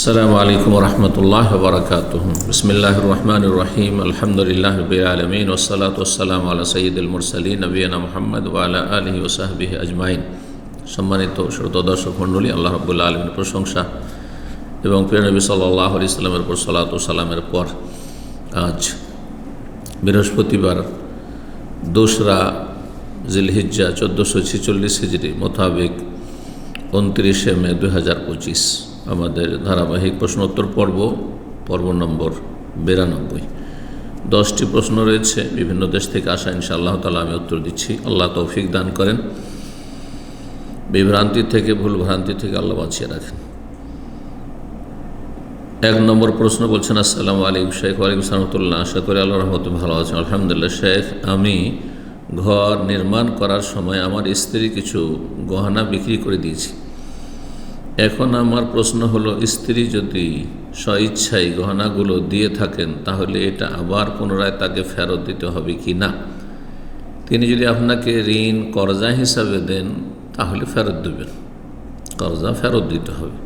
السلام عليكم ورحمة الله وبركاته بسم الله الرحمن الرحيم الحمد لله رب العالمين والصلاة والسلام على سيد المرسلين نبينا محمد وعلى آله وصحبه أجمعين সম্মানিত শ্রোত দর্শক মণ্ডলী আল্লাহ রব্বুল্লা আলমীর প্রশংসা এবং প্রিয় নবী সাল্লাহ আলি সাল্লামের পর সালাত সালামের পর আজ বৃহস্পতিবার দোসরা জিলহিজ্জা চোদ্দোশো ছেচল্লিশ হিজড়ি মোতাবেক উনত্রিশে মে দু হাজার পঁচিশ আমাদের ধারাবাহিক প্রশ্নোত্তর পর্ব পর্ব নম্বর বিরানব্বই। দশটি প্রশ্ন রয়েছে, বিভিন্ন দেশ থেকে আসা, ইনশাআল্লাহ তালা আমি উত্তর দিচ্ছি। আল্লাহ তৌফিক দান করেন। বিভ্রান্তি থেকে, ভুল ভ্রান্তি থেকে আল্লাহ বাঁচিয়ে রাখেন। এক নম্বর প্রশ্ন বলছেন, আসসালামু আলাইকুম শেখ, ওয়ালাইকুম সালামতুল্লাহ আশা করি আল্লাহ রহমত ভালো আছেন আলহামদুলিল্লাহ, শেখ, আমি ঘর নির্মাণ করার সময় আমার স্ত্রী কিছু গহনা বিক্রি করে দিয়েছি। এখন আমার প্রশ্ন হলো, স্ত্রী যদি স্বইচ্ছায় গহনাগুলো দিয়ে থাকেন, তাহলে এটা আবার পুনরায় তাকে ফেরত দিতে হবে কি না? তিনি যদি আপনাকে ঋণ, করজা হিসাবে দেন, তাহলে ফেরত দেবেন। করজা ফেরত দিতে হবে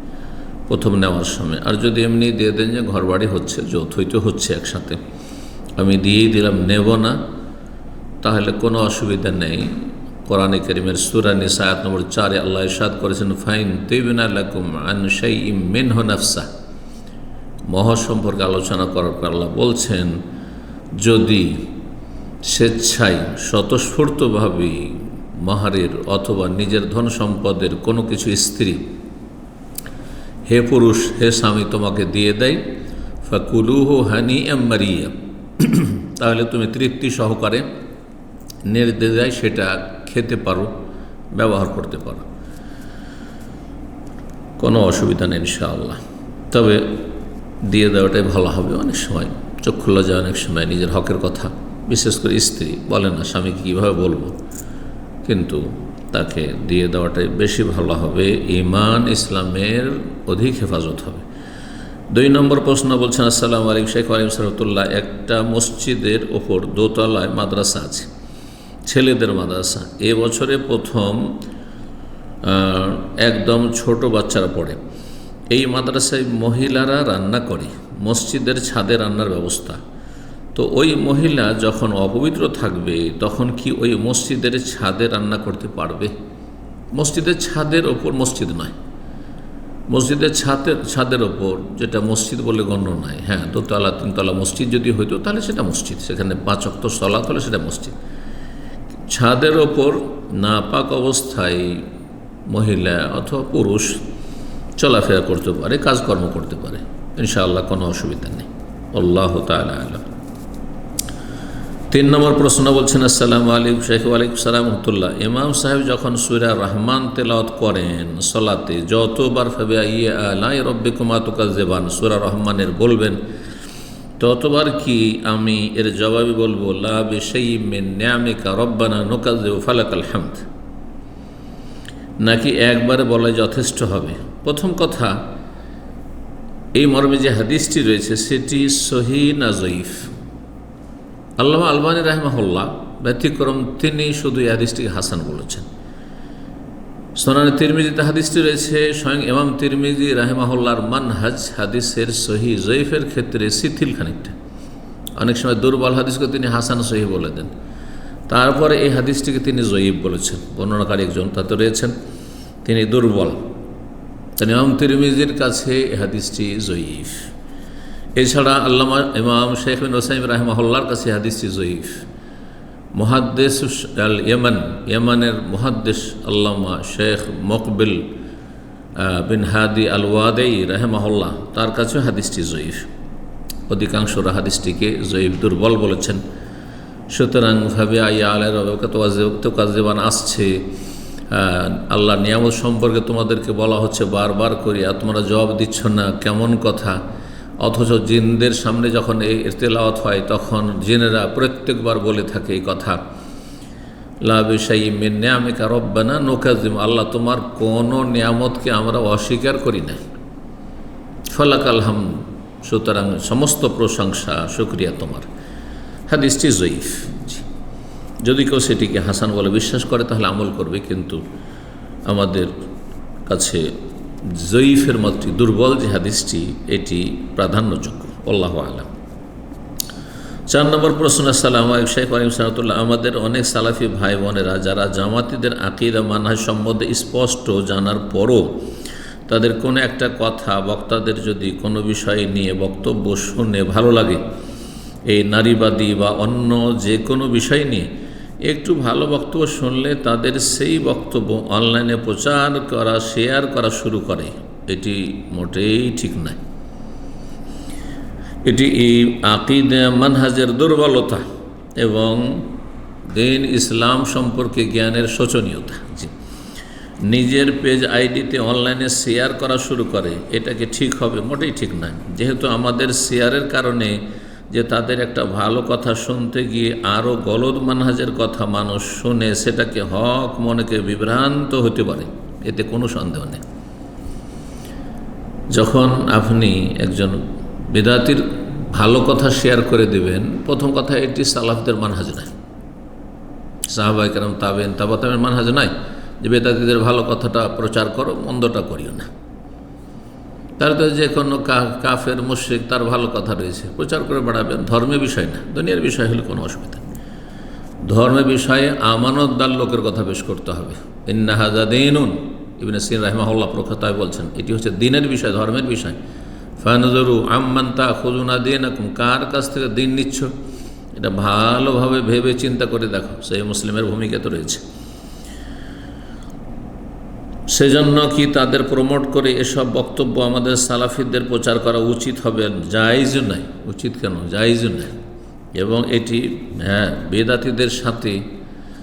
প্রথম নেওয়ার সময়। আর যদি এমনি দিয়ে দেন যে ঘর বাড়ি হচ্ছে, যৌথই তো হচ্ছে একসাথে, আমি দিয়েই দিলাম, নেব না, তাহলে কোনো অসুবিধা নেই। কোরআনে করিমের সুরানি সায়াত নম্বর চারে আল্লাহ ইসাদ করেছেন, ফাইন তেবিন আলাকুম আন শাই মেন হনাফসা মহ সম্পর্কে আলোচনা করার পর আল্লাহ বলছেন, যদি স্বেচ্ছায় স্বতঃস্ফূর্তভাবে মহারের অথবা নিজের ধন সম্পদের কোনো কিছু স্ত্রী, হে পুরুষ, হে স্বামী তোমাকে দিয়ে দেয়, ফাকুলুহু হানি এম্মারিয়া তাহলে তুমি তৃপ্তি সহকারে নির্দেশায় সেটা খেতে পারো, ব্যবহার করতে পারো। কোনো অসুবিধা নেই ইনশাআল্লাহ। তবে দিয়ে দেওয়াটাই ভালো হবে অনেক সময়। চক্ষু লজ্জা অনেক সময় নিজের হকের কথা। বিশেষ করে স্ত্রী, বলে না, স্বামীকে কীভাবে বলব? কিন্তু তাকে দিয়ে দেওয়াটাই বেশি ভালো হবে। ইমান ইসলামের অধিক হেফাজত হবে। দুই নম্বর প্রশ্ন বলছেন, আসসালামু আলাইকুম, শেখ আলিম সরতুল্লাহ একটা মসজিদের ওপর দোতলায় মাদ্রাসা আছে। ছেলেদের মাদ্রাসা। এ বছরে প্রথম একদম ছোট বাচ্চারা পড়ে। এই মাদ্রাসায় মহিলারা রান্না করে, মসজিদের ছাদে রান্নার ব্যবস্থা। তো ওই মহিলা যখন অপবিত্র থাকবে, তখন কি ওই মসজিদের ছাদে রান্না করতে পারবে? মসজিদের ছাদের ওপর মসজিদ নয়। মসজিদের ছাদের ছাদের ওপর যেটা মসজিদ বলে গণ্য নয়। হ্যাঁ দোতলা, তিনতলা মসজিদ যদি হইতো, তাহলে সেটা মসজিদ। সেখানে পাঁচ অক্ত সলা হলে সেটা মসজিদ। ছাদের ওপর নাপাক অবস্থায় মহিলা অথবা পুরুষ চলাফেরা করতে পারে, কাজকর্ম করতে পারে। ইনশাআল্লাহ কোনো অসুবিধা নেই। আল্লাহ তালা তিন নম্বর প্রশ্ন বলছেন, আসসালামু আলাইকুম শেখ আলাইকুম সালামতুল্লাহ ইমাম সাহেব যখন সুরা রহমান তেলাওত করেন সলাতে, যতবার ফেবে ইয়ে আলাই রব্বে কুমাতুকা জেবান সুরা রহমানের বলবেন ততবার কি আমি এর জবাবে বলব, লা বেশাই মেন ন্যামিকা রব্বানা নোকাজে ফালাকাল হামদ নাকি একবারে বলা যথেষ্ট হবে? প্রথম কথা, এই মর্মে যে হাদিসটি রয়েছে, সেটি সহি না জয়ীফ? আল্লাহ আলবানী রাহমাহুল্লাহ ব্যতিক্রম তিনি শুধু এই হাদিসটিকে হাসান বলেছেন। সোনানি তিরমিজিতে হাদিসটি রয়েছে, স্বয়ং এমাম তিরমিজি রাহেমাহুল্লার মানহাজ হাদিসের সহি জয়ীফের ক্ষেত্রে শিথিল খানিকটা। অনেক সময় দুর্বল হাদিসকে তিনি হাসান সহি বলে দেন। তারপরে এই হাদিসটিকে তিনি জয়ীফ বলেছেন। বর্ণনাকারী একজন তাতে রয়েছেন, তিনি দুর্বল। তিনি ইমাম তিরমিজির কাছে এই হাদিসটি জয়ীফ। এছাড়া আল্লামা ইমাম শেখ বিন ওসাইম রাহমাহুল্লার কাছে হাদিসটি জয়ীফ। মহাদ্দেশ আল ইয়েমান, ইয়েমানের মহাদ্দেশ আল্লামা শেখ মকবিল বিন হাদি আল ওয়াদেই রাহেমাহুল্লাহ, তার কাছেও হাদিসটি জয়ীফ। অধিকাংশরা হাদিসটিকে জয়ীফ দুর্বল বলেছেন। সুতরাং ভাবে আইয়া আলের তোকাজেবান আসছে আল্লাহ নিয়ামত সম্পর্কে তোমাদেরকে বলা হচ্ছে, বারবার করি আর তোমরা জবাব দিচ্ছ না, কেমন কথা? অথচ জিনদের সামনে যখন এই ইরতেলাওয়াত হয়, তখন জিনেরা প্রত্যেকবার বলে থাকে এই কথা। লাবিসাই মিন নিয়ামিকা রব্বানা নোকাজিম আল্লাহ তোমার কোনো নিয়ামতকে আমরা অস্বীকার করি না ফলাক আলহাম সুতরাং সমস্ত প্রশংসা সুক্রিয়া তোমার। হাদিসটি জয়ীফ। যদি কেউ সেটিকে হাসান বলে বিশ্বাস করে, তাহলে আমল করবে, কিন্তু আমাদের কাছে জয়ীফের মতটি দুর্বল যে হাদিসটি, এটি প্রাধান্যযোগ্য। আল্লাহ আলাম। চার নম্বর প্রশ্ন আলাইকুম শেখ আলিম সালাতুল্লাহ আমাদের অনেক সালাফি ভাই বোনেরা যারা জামাতিদের আকিদা মানহাজ সম্বন্ধে স্পষ্ট জানার পরও তাদের কোনো একটা কথা বক্তাদের যদি কোনো বিষয় নিয়ে বক্তব্য শুনে ভালো লাগে, এই নারীবাদী বা অন্য যে কোনো বিষয় নিয়ে একটু ভালো বক্তব্য শুনলে তাদের সেই বক্তব্য অনলাইনে প্রচার করা শেয়ার করা শুরু করে। এটি মোটেই ঠিক নয়। এটি এই আকিদ মানহাজের দুর্বলতা এবং দিন ইসলাম সম্পর্কে জ্ঞানের শোচনীয়তা। নিজের পেজ আইডিতে অনলাইনে শেয়ার করা শুরু করে, এটাকে ঠিক হবে মোটেই ঠিক নয়। যেহেতু আমাদের শেয়ারের কারণে যে তাদের একটা ভালো কথা শুনতে গিয়ে আরও গলদ মানহাজের কথা মানুষ শুনে সেটাকে হক মনেকে বিভ্রান্ত হতে পারে, এতে কোনো সন্দেহ নেই। যখন আপনি একজন বেদাতির ভালো কথা শেয়ার করে দেবেন, প্রথম কথা এটি সালাফদের মানহাজ নয়। সাহাবাই কেরম তাবেন তাবা তাবেন মানহাজ নয় যে বেদাতিদের ভালো কথাটা প্রচার করো, মন্দটা করিও না। তার তো যে কোনো কাফের, মুশ্রিক, তার ভালো কথা রয়েছে। প্রচার করে বেড়াবেন। ধর্মের বিষয় না। দুনিয়ার বিষয় হলে কোনো অসুবিধা ধর্মের বিষয়ে আমানতদার লোকের কথা বেশ করতে হবে। ইন্নাহাজা দিনুন। ইবিন সিন রাহমাহুল্লাহ প্রখ্যাতায় বলছেন, এটি হচ্ছে দিনের বিষয়, ধর্মের বিষয়। ফানজরু আম্মান্তা খুজুনা দিন কার কাছ থেকে দিন নিচ্ছ? এটা ভালোভাবে ভেবে চিন্তা করে দেখো। সেই মুসলিমের ভূমিকা তো রয়েছে। সেজন্য কি তাদের প্রমোট করে এসব বক্তব্য আমাদের সালাফিদের প্রচার করা উচিত হবে? জায়জ নয় উচিত কেন? জায়জ নয় এবং এটি হ্যাঁ বেদাতিদের সাথে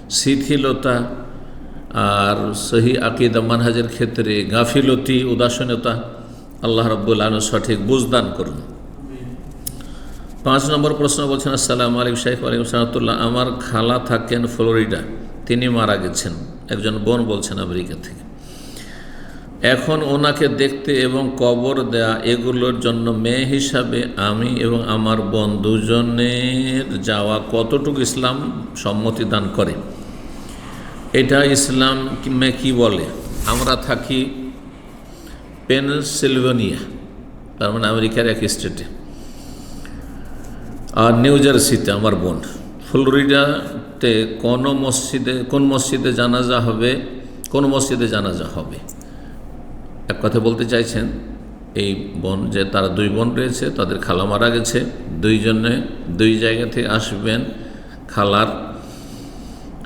শিথিলতা আর সহি আকিদা মানহাজের ক্ষেত্রে গাফিলতি, উদাসীনতা আল্লাহ রব্বুল আলম সঠিক বুঝদান করুন। পাঁচ নম্বর প্রশ্ন বলছেন, আসসালাম আলিক শাইখ আলিম সালাতুল্লাহ আমার খালা থাকেন ফ্লোরিডা। তিনি মারা গেছেন। একজন বোন বলছেন আমেরিকা থেকে। এখন ওনাকে দেখতে এবং কবর দেয়া এগুলোর জন্য মেয়ে হিসাবে আমি এবং আমার বোন দুজনের যাওয়া কতটুকু ইসলাম সম্মতি দান করে? এটা ইসলাম মে কি বলে? আমরা থাকি পেনসিলভেনিয়া, তার মানে আমেরিকার এক স্টেটে। আর নিউ জার্সিতে আমার বোন। ফ্লোরিডাতে কোনো মসজিদে, কোন মসজিদে জানাজা হবে, কোন মসজিদে জানাজা হবে? এক কথা বলতে চাইছেন, এই বোন যে তারা দুই বোন রয়েছে, তাদের খালা মারা গেছে, দুইজনে দুই জায়গা থেকে আসবেন খালার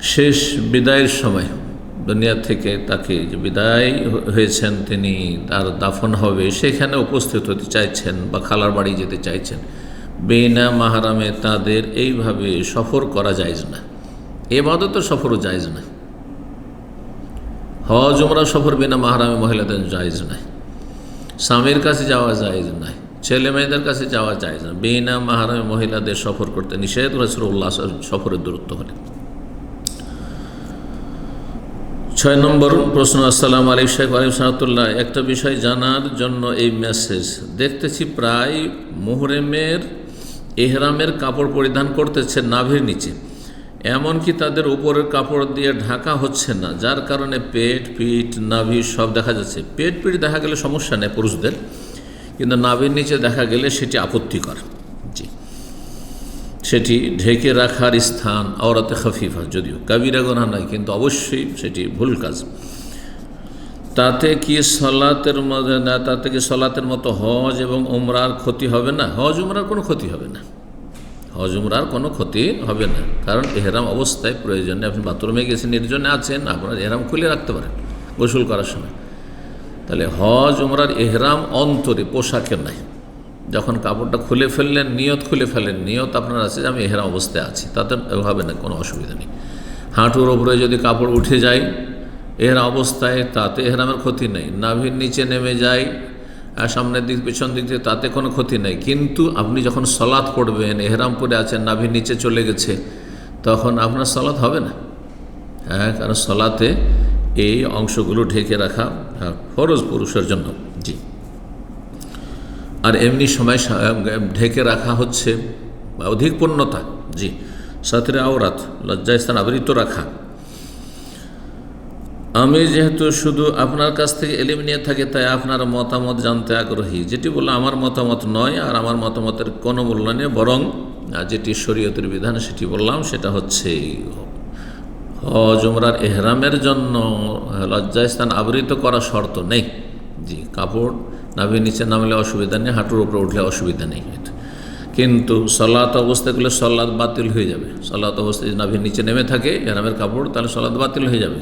শেষ বিদায়ের সময়। দুনিয়া থেকে তাকে যে বিদায় হয়েছেন তিনি তার দাফন হবে, সেখানে উপস্থিত হতে চাইছেন বা খালার বাড়ি যেতে চাইছেন। বেনা মাহারামে তাদের এইভাবে সফর করা যায় না। এবাদত সফরও যায় না। হজ, উমরা, সফর বিনা মাহারামে মহিলাদের জায়জ নাই। স্বামীর কাছে যাওয়া জায়জ নাই, ছেলে মেয়েদের কাছে যাওয়া যায় না বিনা মাহারামে মহিলাদের সফর করতে নিষেধ রয়েছে উল্লাস সফরের দূরত্ব হলে। ছয় নম্বর প্রশ্ন, আসসালাম আলিক শেখ আলিম সাহাতুল্লাহ একটা বিষয় জানার জন্য এই মেসেজ দেখতেছি প্রায় মোহরেমের এহরামের কাপড় পরিধান করতেছে নাভির নিচে। এমনকি তাদের উপরের কাপড় দিয়ে ঢাকা হচ্ছে না, যার কারণে পেট, পিঠ, নাভি সব দেখা যাচ্ছে। পেট, পিঠ দেখা গেলে সমস্যা নেই পুরুষদের, কিন্তু নাভির নিচে দেখা গেলে সেটি আপত্তিকর। জি। সেটি ঢেকে রাখার স্থান আওরাতে খফিফা যদিও। কাবিরা গোনা নয় কিন্তু অবশ্যই সেটি ভুল কাজ। তাতে কি সলাতের মধ্যে তাতে কি সলাতের মতো হজ এবং উমরার ক্ষতি হবে না? হজ, উমরার কোনো ক্ষতি হবে না। হজ উমরার কোনো ক্ষতি হবে না। কারণ এহরাম অবস্থায় প্রয়োজনে আপনি বাথরুমে গেছেন নির্জনে আছেন, আপনার এহরাম খুলে রাখতে পারেন গোসল করার সময়। তাহলে হজ উমরার এহরাম অন্তরে পোশাকে নাই। যখন কাপড়টা খুলে ফেললেন, নিয়ত খুলে ফেলেন, নিয়ত আপনার আছে যে আমি এহরাম অবস্থায় আছি, তাতে হবে না, কোনো অসুবিধা নেই। হাঁটুর ওপরে যদি কাপড় উঠে যায়, এহরাম অবস্থায় তাতে এহরামের ক্ষতি নেই। নাভির নিচে নেমে যায় সামনের দিক পেছন দিক দিয়ে তাতে কোনো ক্ষতি নেই। কিন্তু আপনি যখন সলাৎ পড়বেন এহরাম পরে আছেন নাভি নিচে চলে গেছে তখন আপনার সলাৎ হবে না। হ্যাঁ কারণ সলাতে এই অংশগুলো ঢেকে রাখা হ্যাঁ, ফরজ পুরুষের জন্য। জি। আর এমনি সময় ঢেকে রাখা হচ্ছে অধিক পূর্ণতা। জি। সাথে আওরাত লজ্জাস্থান আবৃত রাখা। আমি যেহেতু শুধু আপনার কাছ থেকে এলিম নিয়ে থাকি, তাই আপনার মতামত জানতে আগ্রহী। যেটি বলল আমার মতামত নয় আর আমার মতামতের কোনো মূল্য নেই, বরং যেটি শরীয়তের বিধান সেটি বললাম, সেটা হচ্ছে হজ, উমরার এহরামের জন্য লজ্জাস্থান আবৃত করা শর্ত নেই। জি, কাপড় নাভির নিচে নামলে অসুবিধা নেই, হাঁটুর উপরে উঠলে অসুবিধা নেই। কিন্তু সলাত অবস্থায় করলে সলাদ বাতিল হয়ে যাবে। সলাত অবস্থায় যদি নাভির নিচে নেমে থাকে, এহরামের কাপড়, তাহলে সলাদ বাতিল হয়ে যাবে।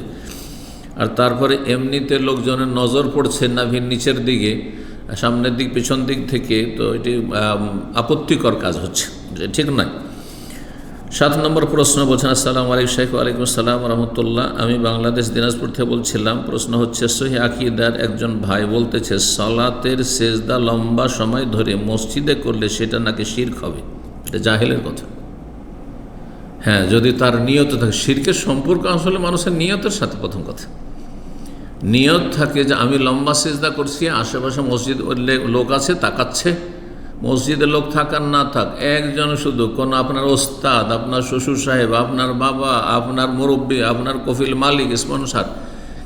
আর তারপরে এমনিতে লোকজনের নজর পড়ছে নাভির নিচের দিকে, সামনের দিক, পিছন দিক থেকে, তো এটি আপত্তিকর কাজ হচ্ছে ঠিক নয়। সাত নম্বর প্রশ্ন বলছেন, আসসালামু আলাইকুম শেখ ওয়ালাইকুম আসসালাম রহমতুল্লাহ। আমি বাংলাদেশ দিনাজপুর থেকে বলছিলাম, প্রশ্ন হচ্ছে, সহি আকিদার একজন ভাই বলতেছে, সালাতের সেজদা লম্বা সময় ধরে মসজিদে করলে সেটা নাকি শির্ক হবে? এটা জাহেলের কথা। হ্যাঁ যদি তার নিয়ত থাকে, শির্কের সম্পর্ক আসলে মানুষের নিয়তের সাথে প্রথম কথা। নিয়ত থাকে যে আমি লম্বা সেজদা করছি, আশেপাশে মসজিদ লোক আছে, তাকাচ্ছে। মসজিদে লোক থাকার না থাক, একজন শুধু, কোন আপনার ওস্তাদ, আপনার শ্বশুর সাহেব, আপনার বাবা, আপনার মুরব্বী, আপনার কফিল মালিক স্পন্সার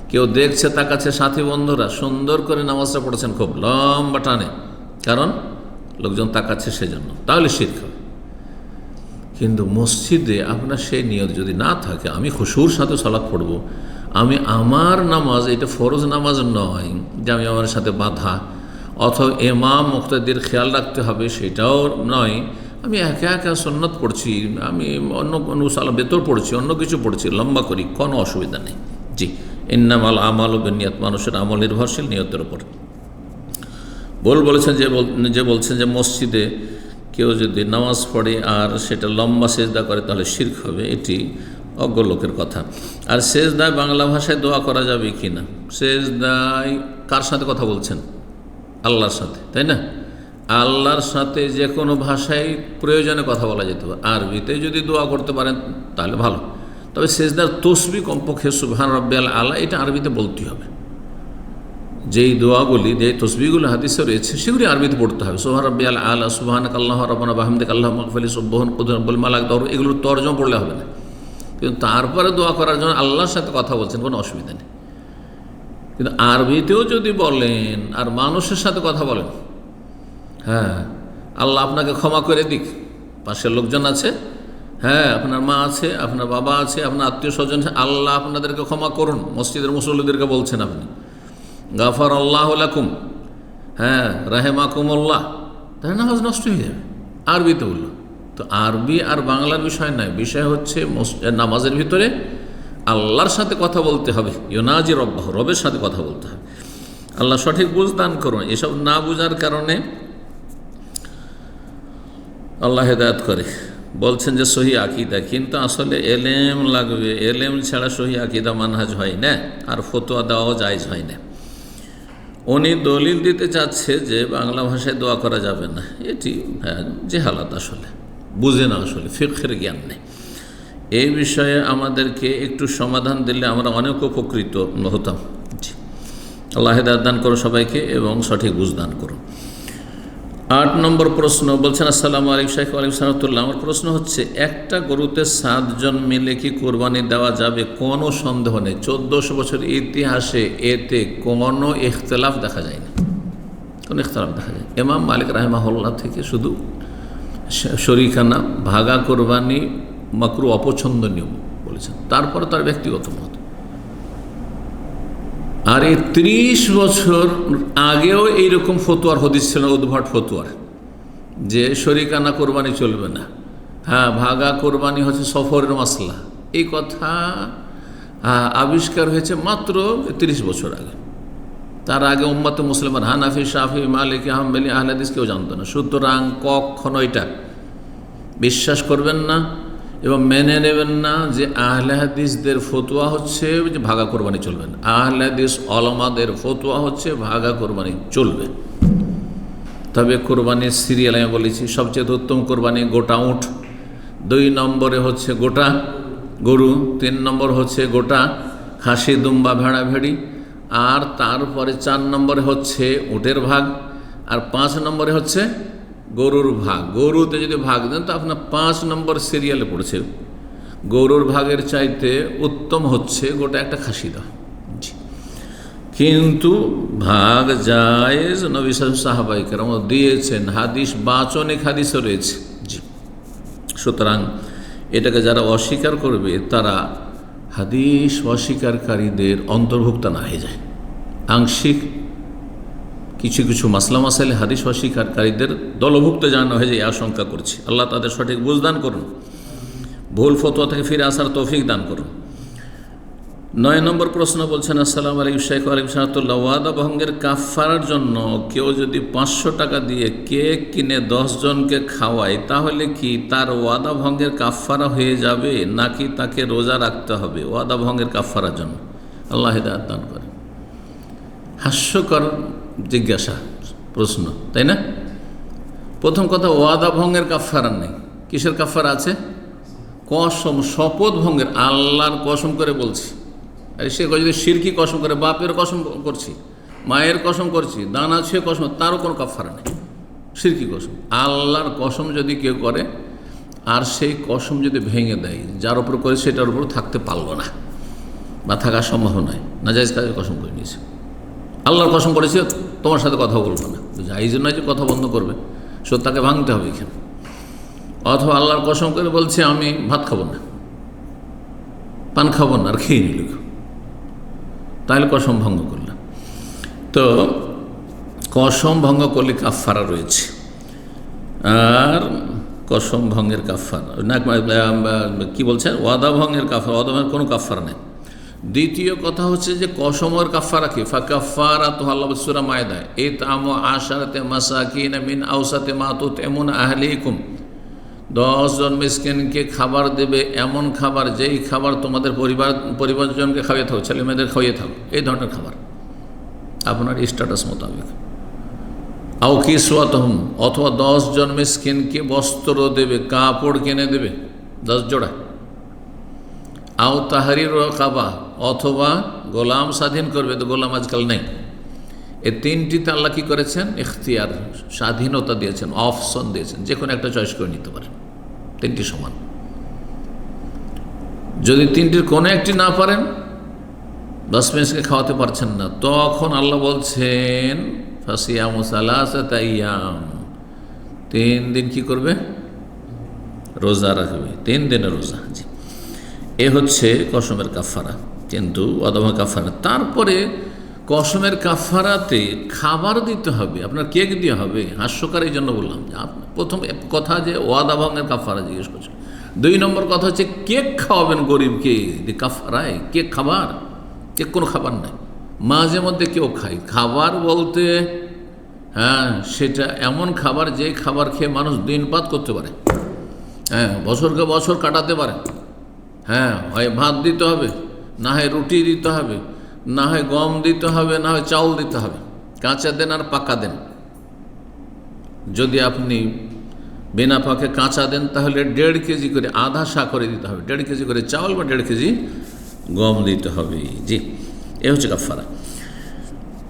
কেউ দেখছে, তাকাচ্ছে, সাথী বন্ধুরা, সুন্দর করে নামাজটা পড়েছেন খুব লম্বা টানে। কারণ লোকজন তাকাচ্ছে সেজন্য। তাহলে হবে। কিন্তু মসজিদে আপনার সেই নিয়ত যদি না থাকে, আমি খুশুর সাথে সলাৎ পড়ব। আমি আমার নামাজ, এটা ফরজ নামাজ নয় যে আমি আমার সাথে বাধা। অথবা এমাম মুক্তাদির খেয়াল রাখতে হবে, সেটাও নয়। আমি একা একা সন্ন্যত পড়ছি, আমি অন্য কোনো সালা বেতর পড়ছি, অন্য কিছু পড়ছি, লম্বা করি, কোনো অসুবিধা নেই। জি, ইন্নামাল আমাল নিয়ত মানুষের আমল নির্ভরশীল নিয়তের ওপর বল বলেছেন যে যে বলছেন যে মসজিদে কেউ যদি নামাজ পড়ে আর সেটা লম্বা সেজদা করে, তাহলে শির্ক হবে, এটি অজ্ঞ লোকের কথা। আর সেজদায় বাংলা ভাষায় দোয়া করা যাবে কি না? সেজদায় কার সাথে কথা বলছেন? আল্লাহর সাথে, তাই না? আল্লাহর সাথে যে কোনো ভাষায় প্রয়োজনে কথা বলা যেতে পারে। আরবিতে যদি দোয়া করতে পারেন, তাহলে ভালো। তবে সেজদার তসবি কমপক্ষে সুবহান রব্বিয়াল আলা, এটা আরবিতে বলতেই হবে। যেই দোয়াগুলি যে তসবিগুলো হাদিসে রয়েছে, সেগুলি আরবিতে পড়তে হবে। সোহান রব্বি আল আলা সুবাহান আল্লাহ রবানা বাহামদিক আল্লাহ মকফলি সুব্বহন কুদুল মালাক দর এগুলোর তর্জমা পড়লে হবে না। কিন্তু তারপরে দোয়া করার জন্য আল্লাহর সাথে কথা বলছেন, কোনো অসুবিধা নেই। কিন্তু আরবিতেও যদি বলেন, আর মানুষের সাথে কথা বলেন হ্যাঁ আল্লাহ আপনাকে ক্ষমা করে দিক। পাশের লোকজন আছে হ্যাঁ আপনার মা আছে, আপনার বাবা আছে, আপনার আত্মীয় স্বজন আল্লাহ আপনাদেরকে ক্ষমা করুন, মসজিদের মুসল্লিদেরকে বলছেন আপনি। গাফার আল্লাহ লাকুম হ্যাঁ রাহেমাকুম আল্লাহ তাহলে নামাজ নষ্ট হয়ে যাবে, আরবিতে বলল তো আরবি আর বাংলার বিষয় নয় বিষয় হচ্ছে নামাজের ভিতরে আল্লাহর সাথে কথা বলতে হবে। ইয়োনাজি রব্বাহ, রবের সাথে কথা বলতে হবে। আল্লাহ সঠিক বুঝ দান করুন। এসব না বুঝার কারণে আল্লাহ হেদায়ত করে। বলছেন যে সহি আকিদা, কিন্তু আসলে এলেম লাগবে। এলেম ছাড়া সহি আকিদা মানহাজ হয় না, আর ফতোয়া দেওয়াও জায়জ হয় না। উনি দলিল দিতে চাচ্ছে যে বাংলা ভাষায় দোয়া করা যাবে না। এটি হ্যাঁ জেহালাত আসলে। বুঝে না আসলে ফিখের জ্ঞান নেই। এই বিষয়ে আমাদেরকে একটু সমাধান দিলে আমরা অনেক উপকৃত হতাম। আল্লাহ হেদায়ত দান করো সবাইকে এবং সঠিক বুঝ দান করো আট নম্বর প্রশ্ন বলছেন, আসসালামু আলাইকুম শাহ আলাইকুম সালামতুল্লাহ। আমার প্রশ্ন হচ্ছে, একটা গরুতে সাতজন মিলে কি কোরবানি দেওয়া যাবে? কোনো সন্দেহ নেই। চোদ্দোশো বছর ইতিহাসে এতে কোনো ইখতলাফ দেখা যায় না কোনো ইখতলাফ দেখা যায় এমাম মালিক রাহেমাহুল্লাহ থেকে শুধু শরিকানা ভাগা কোরবানি মাকরু অপছন্দনীয় বলেছেন। তারপর তার ব্যক্তিগত মত। আর এই ত্রিশ বছর আগেও এইরকম ফতুয়ার হদিস ছিল উদ্ভট ফতুয়ার, যে শরিকানা কোরবানি চলবে না। হ্যাঁ ভাগা কোরবানি হচ্ছে সফরের মাসলা। এই কথা আবিষ্কার হয়েছে মাত্র তিরিশ বছর আগে। তার আগে উম্মত মুসলিমান হানাফি, শাফি, মালিক আহমেলি আহলাদিস কেউ জানতো না। সুতরাং কখনো এটা বিশ্বাস করবেন না এবং মেনে নেবেন না যে আহলে হাদিসদের ফতোয়া হচ্ছে যে ভাগা কোরবানি চলবে না। আহলে হাদিস অলমাদের ফতোয়া হচ্ছে ভাগা কোরবানি চলবে। তবে কোরবানির সিরিয়াল আমি বলেছি, সবচেয়ে উত্তম কোরবানি গোটা উঠ। দুই নম্বরে হচ্ছে গোটা গরু, তিন নম্বর হচ্ছে গোটা খাসি, দুম্বা ভেড়া ভেড়ি আর তারপরে চার নম্বরে হচ্ছে উটের ভাগ, আর পাঁচ নম্বরে হচ্ছে গরুর ভাগ। গরুতে যদি ভাগ দেন, তো আপনার পাঁচ নম্বর সিরিয়ালে পড়ছে। গরুর ভাগের চাইতে উত্তম হচ্ছে গোটা একটা খাসি জি। কিন্তু ভাগ জায়েজ নবী সাহেব সাহাবাই কেরাম দিয়েছেন। হাদিস বাচনিক হাদিসও রয়েছে। জি। সুতরাং এটাকে যারা অস্বীকার করবে, তারা হাদিস অস্বীকারীদের অন্তর্ভুক্ত না হয়ে যায়। আংশিক কিছু কিছু মাসলা মাসাইলে হাদিস অস্বীকারীদের দলভুক্ত জানানো হয়ে যায় আশঙ্কা করছে। আল্লাহ তাদের সঠিক বুঝদান করুন। ভুল ফতোয়া থেকে ফিরে আসার তৌফিক দান করুন। নয় নম্বর প্রশ্ন বলছেন, আসসালাম আলাইকুম শেখ আলিম সাহাতুল্লাহ, ওয়াদা ভঙ্গের কাফারার জন্য কেউ যদি পাঁচশো টাকা দিয়ে কেক কিনে জনকে খাওয়ায়, তাহলে কি তার ওয়াদা ভঙ্গের কাফারা হয়ে যাবে নাকি তাকে রোজা রাখতে হবে? ওয়াদা ভঙ্গের কাফারার জন্য। আল্লাহ দান করে হাস্যকর জিজ্ঞাসা, প্রশ্ন, তাই না? প্রথম কথা, ওয়াদা ভঙ্গের কাফারা নেই। কিসের কাফারা আছে? কসম, শপথ ভঙ্গের, আল্লাহর কসম করে বলছি। সে যদি সিরকি কসম করে? বাপের কসম করছি, মায়ের কসম করছি, দানা ছুঁয়ে কসম, তারও কোনো কাফারা নেই। সিরকি কসম? আল্লাহর কসম যদি কেউ করে, আর সেই কসম যদি ভেঙে দেয়, যার উপর করে সেটার উপর থাকতে পারল না, বা থাকার সম্ভব নয় না যাই কাজে কসম করে নিয়েছে। আল্লাহর কসম করেছে, তোমার সাথে কথা বলব না। যাই জন্য যে কথা বন্ধ করবে সো তাকে ভাঙতে হবে এখানে। অথবা আল্লাহর কসম করে বলছে, আমি ভাত খাব না, পান খাব না, আর খেয়ে নিল তাহলে কসম ভঙ্গ করলাম। তো কসম ভঙ্গ করলে কাফারা রয়েছে। আর কসম ভঙ্গের কাফার না কি বলছেন ওয়াদা ভঙ্গের কাফার ওয়াদা ভঙ্গের কোনো কাফার নেই। দ্বিতীয় কথা হচ্ছে যে কসমের কাফারা কি? ফা কাফারা তো আল্লাহ সুরা মায়দায় এ তাম আশারাতে মাসাকিন মিন আউসাতে মাতুত এমন আহলিকুম। দশজন মিসকিনকে খাবার দেবে এমন খাবার, যেই খাবার তোমাদের পরিবার, পরিবারজনকে খাইয়ে থাকো ছেলে মেয়েদের খাইয়ে থাকো, এই ধরনের খাবার। আপনার স্ট্যাটাস মোতাবেক। আও কি সোয়াতহম অথবা দশজন মিসকিনকে বস্ত্র দেবে, কাপড় কিনে দেবে, দশ জোড়া। আও তাহারির কাবা, অথবা গোলাম স্বাধীন করবে, তো গোলাম আজকাল নেই। এই তিনটিতে আল্লাহ কী করেছেন? এখতিয়ার স্বাধীনতা দিয়েছেন, অপশন দিয়েছেন যে কোনো একটা চয়েস করে নিতে পারেন। তিনটি সমান। যদি তিনটির কোনো একটি না পারেন, দশ মিনিটকে খাওয়াতে পারছেন না, তখন আল্লাহ বলছেন তিন দিন কি করবে? রোজা রাখবে। তিন দিনের রোজা এ হচ্ছে কসমের কাফারা কিন্তু অদমা কাফারা তারপরে কসমের কাফারাতে খাবার দিতে হবে, আপনার কেক দিয়ে হবে, হাস্যকার এই জন্য বললাম যে প্রথম কথা যে ওয়াদা ভঙ্গের কাফারা জিজ্ঞেস করছেন দুই নম্বর কথা হচ্ছে কেক খাওয়াবেন গরিবকে, যে কাফারায় কেক খাবার, কেক কোনো খাবার নাই। মাঝে মধ্যে কেউ খায়। খাবার বলতে হ্যাঁ সেটা এমন খাবার যে খাবার খেয়ে মানুষ দিনপাত করতে পারে। হ্যাঁ বছরকে বছর কাটাতে পারে। হ্যাঁ হয় ভাত দিতে হবে, না হয় রুটি দিতে হবে। না হয় গম দিতে হবে, না হয় চাউল দিতে হবে। কাঁচা দেন আর পাকা দেন। যদি আপনি বিনা পাকে কাঁচা দেন, তাহলে দেড় কেজি করে আধা শা করে দিতে হবে। দেড় কেজি করে চাউল বা দেড় কেজি গম দিতে হবে। জি, এ হচ্ছে কাফারা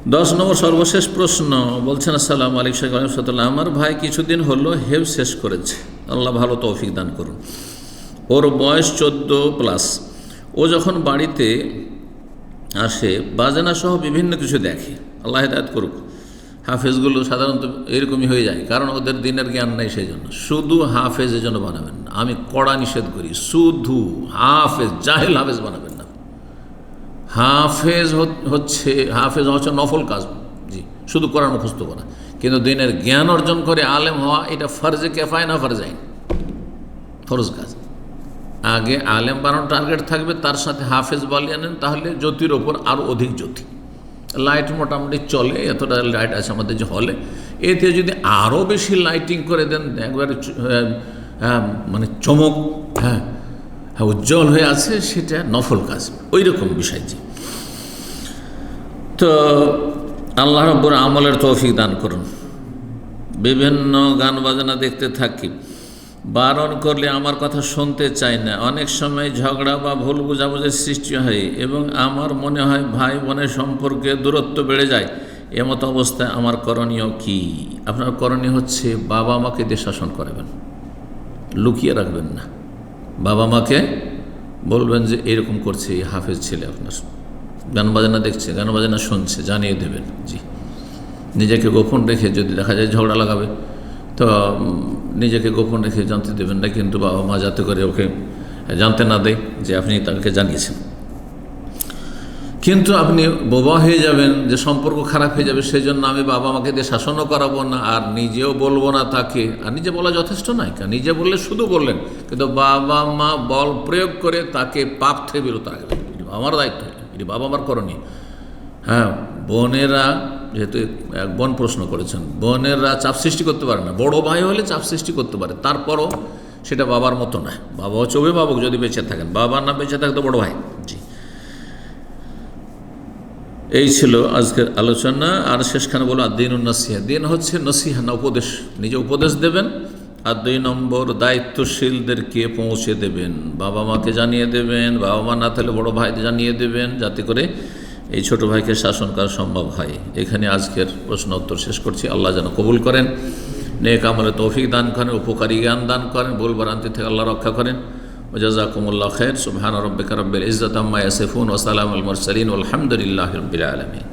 দশ নম্বর সর্বশেষ প্রশ্ন, বলছেন, আসসালাম আলিক আলমসাল্লাম আমার ভাই কিছুদিন হলো হেভ শেষ করেছে। আল্লাহ ভালো তৌফিক দান করুন। ওর বয়স চোদ্দ প্লাস। ও যখন বাড়িতে আসে, বাজানা সহ বিভিন্ন কিছু দেখে। আল্লাহ হেদায়ত করুক। হাফেজগুলো সাধারণত এরকমই হয়ে যায়, কারণ ওদের দিনের জ্ঞান নেই সেই জন্য শুধু হাফেজের জন্য বানাবেন না, আমি কড়া নিষেধ করি, শুধু হাফেজ, জাহেল হাফেজ বানাবেন না। হাফেজ হচ্ছে হাফেজ হচ্ছে নফল কাজ, জি, শুধু কোরআন মুখস্থ করা। কিন্তু দিনের জ্ঞান অর্জন করে আলেম হওয়া, এটা ফরজে কেফায় না ফরজাইন। ফরজ কাজ। আগে আলেম বানানোর টার্গেট থাকবে, তার সাথে হাফেজ বালিয়ে আনেন তাহলে জ্যোতির ওপর আরও অধিক জ্যোতি। লাইট মোটামুটি চলে, এতটা লাইট আছে আমাদের যে হলে এতে যদি আরও বেশি লাইটিং করে দেন, একবারে মানে চমক হ্যাঁ হ্যাঁ উজ্জ্বল হয়ে আছে, সেটা নফল কাজ। ওই রকম বিষয় যে তো আল্লাহ রব্বর আমলের তৌফিক দান করুন। বিভিন্ন গান বাজনা দেখতে থাকি। বারণ করলে আমার কথা শুনতে চাই না। অনেক সময় ঝগড়া বা ভুল বুঝাবুঝির সৃষ্টি হয় এবং আমার মনে হয় ভাই বোনের সম্পর্কে দূরত্ব বেড়ে যায়। এমতো অবস্থায় আমার করণীয় কি? আপনার করণীয় হচ্ছে বাবা মাকে দিয়ে শাসন করাবেন। লুকিয়ে রাখবেন না। বাবা মাকে বলবেন যে, এরকম করছে এই হাফেজ ছেলে আপনার। গান বাজনা দেখছে, গান বাজনা শুনছে, জানিয়ে দেবেন। জি। নিজেকে গোপন রেখে যদি দেখা যায় ঝগড়া লাগাবে, তো নিজেকে গোপন রেখে জানতে দেবেন না, কিন্তু বাবা মা যাতে করে ওকে জানতে না দেয় যে আপনি তাকে জানিয়েছেন। কিন্তু আপনি বোবা হয়ে যাবেন, যে সম্পর্ক খারাপ হয়ে যাবে সেই জন্য আমি বাবা মাকে দিয়ে শাসনও করাবো না, আর নিজেও বলব না তাকে। আর নিজে বলা যথেষ্ট নয় কেন নিজে বললে শুধু বললেন, কিন্তু বাবা মা বল প্রয়োগ করে তাকে পাপ থেকে বিরত রাখবেন এটি আমার দায়িত্ব, এটি বাবা মার করণীয়। হ্যাঁ বোনেরা যেহেতু এক বোন প্রশ্ন করেছেন, বোনেরা চাপ সৃষ্টি করতে পারে না। বড় ভাই হলে চাপ সৃষ্টি করতে পারে, তারপরও সেটা বাবার মতো না বাবা হচ্ছে অভিভাবক, যদি বেঁচে থাকেন। বাবা না বেঁচে থাকে তো বড় ভাই। জি। এই ছিল আজকের আলোচনা। আর শেষখানে বলো আর দিন নসিহা। দিন হচ্ছে নসিহা, না উপদেশ? নিজে উপদেশ দেবেন। আর দুই নম্বর দায়িত্বশীলদেরকে পৌঁছে দেবেন? বাবা মাকে জানিয়ে দেবেন। বাবা মা না থাকলে বড় ভাইদের জানিয়ে দেবেন, যাতে করে এই ছোট ভাইকে শাসন করা সম্ভব হয়। এখানে আজকের প্রশ্ন উত্তর শেষ করছি। আল্লাহ যেন কবুল করেন। নেক আমলে তৌফিক দান করেন, উপকারী জ্ঞান দান করেন, ভুল বারান্তি থেকে আল্লাহ রক্ষা করেন। ওজাজাকুমুল্লাহ খের সুবহান রব্বিকা রব্বের ইজ্জত আম্মা ইয়াসিফুন ওসালাম আল মুরসালিন। আলহামদুলিল্লাহ রবিল আলমিন।